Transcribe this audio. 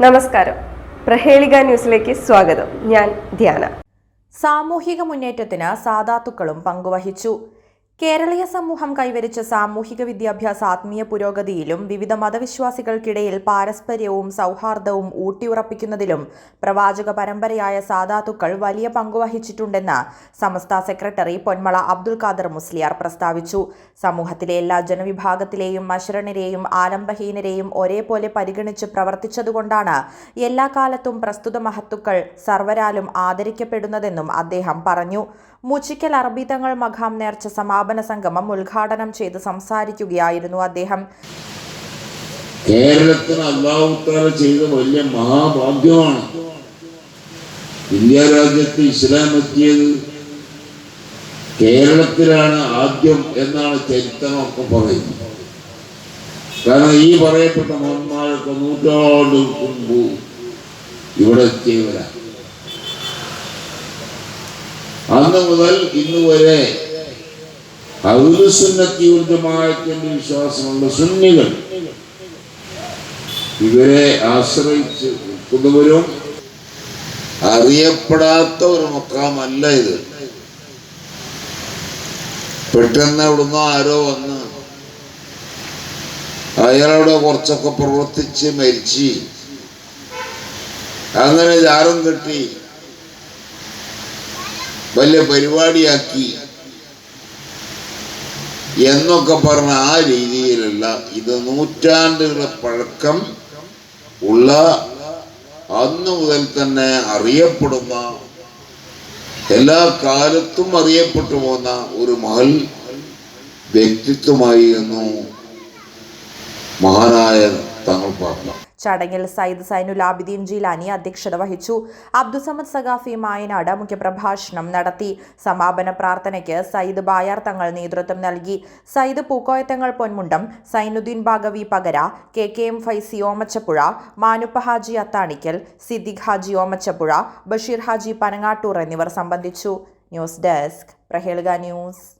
നമസ്കാരം. പ്രഹേളിക ന്യൂസിലേക്ക് സ്വാഗതം. ഞാൻ ധ്യാന. സാമൂഹിക മുന്നേറ്റത്തിന് സാധാത്തുക്കളും പങ്കുവഹിച്ചു. കേരളീയ സമൂഹം കൈവരിച്ച സാമൂഹിക വിദ്യാഭ്യാസ ആത്മീയ പുരോഗതിയിലും വിവിധ മതവിശ്വാസികൾക്കിടയിൽ പാരസ്പര്യവും സൗഹാർദ്ദവും ഊട്ടിയുറപ്പിക്കുന്നതിലും പ്രവാചക പരമ്പരയായ സാധാത്തുക്കൾ വലിയ പങ്കുവഹിച്ചിട്ടുണ്ടെന്ന് സമസ്ത സെക്രട്ടറി പൊന്മള അബ്ദുൽ ഖാദർ മുസ്ലിയാർ പ്രസ്താവിച്ചു. സമൂഹത്തിലെ എല്ലാ ജനവിഭാഗത്തിലെയും അശരണരെയും ആലംബഹീനരെയും ഒരേപോലെ പരിഗണിച്ച് പ്രവർത്തിച്ചതുകൊണ്ടാണ് എല്ലാ കാലത്തും പ്രസ്തുത മഹത്തുക്കൾ സർവരാലും ആദരിക്കപ്പെടുന്നതെന്നും അദ്ദേഹം പറഞ്ഞു. മുച്ചിക്കൽ അറബി തങ്ങൾ മഖാം നേർച്ച സമാപന സംഗമം ഉദ്ഘാടനം ചെയ്ത് സംസാരിക്കുകയായിരുന്നു അദ്ദേഹം. കേരളത്തിന് അള്ളാഹുത്താല ചെയ്ത വലിയ മഹാഭാഗ്യമാണ് ഇന്ത്യ രാജ്യത്ത് ഇസ്ലാം എത്തിയത്. കേരളത്തിലാണ് ആദ്യം എന്നാണ് ചരിത്രമൊക്കെ പറയുന്നത്. കാരണം ഈ പറയപ്പെട്ട മഹന്മാരൊക്കെ നൂറ്റാണ്ട് മുമ്പ് ഇവിടെ എത്തിയവരാണ്. അന്ന് മുതൽ ഇന്ന് വരെ ഔദുസുന്നത്തിയുദ്ധമായത്തിന്റെ വിശ്വാസമുള്ള സുന്നികൾ. ഇവരെ ആശ്രയിച്ച് നിൽക്കുന്നവരും അറിയപ്പെടാത്ത ഒരു മക്കാമല്ല ഇത്. പെട്ടെന്ന് എവിടുന്നോ ആരോ വന്ന് അയാളോട് കുറച്ചൊക്കെ പ്രവർത്തിച്ച് മരിച്ച് അങ്ങനെ ജാരം കെട്ടി വലിയ പരിപാടിയാക്കി എന്നൊക്കെ പറഞ്ഞ ആ രീതിയിലല്ല ഇത് നൂറ്റാണ്ടുകളെ പഴക്കം ഉള്ള അന്ന് മുതൽ തന്നെ അറിയപ്പെടുന്ന എല്ലാ കാലത്തും അറിയപ്പെട്ടു പോന്ന ഒരു മഹൽ വ്യക്തിത്വമായിരുന്നു മഹാനായ തങ്ങൾ പാപ്പ ചടങ്ങിൽ സയ്യിദ് സൈനുൽ ആബിദീൻ ജീലാനി അധ്യക്ഷത വഹിച്ചു. അബ്ദുസമദ് സഖാഫി മായനാട് മുഖ്യപ്രഭാഷണം നടത്തി. സമാപന പ്രാർത്ഥനയ്ക്ക് സയ്യിദ് ബായാർ തങ്ങൾ നേതൃത്വം നൽകി. Sayyid Pookoyathangal Ponmundam Zainuddin Bhagavi Pakara K K M Faizy Omachappuzha Manuppa Haji Athanikkal Siddique Haji Omachappuzha Basheer Haji Panangattoor എന്നിവർ സംബന്ധിച്ചു. News desk Prahelika news.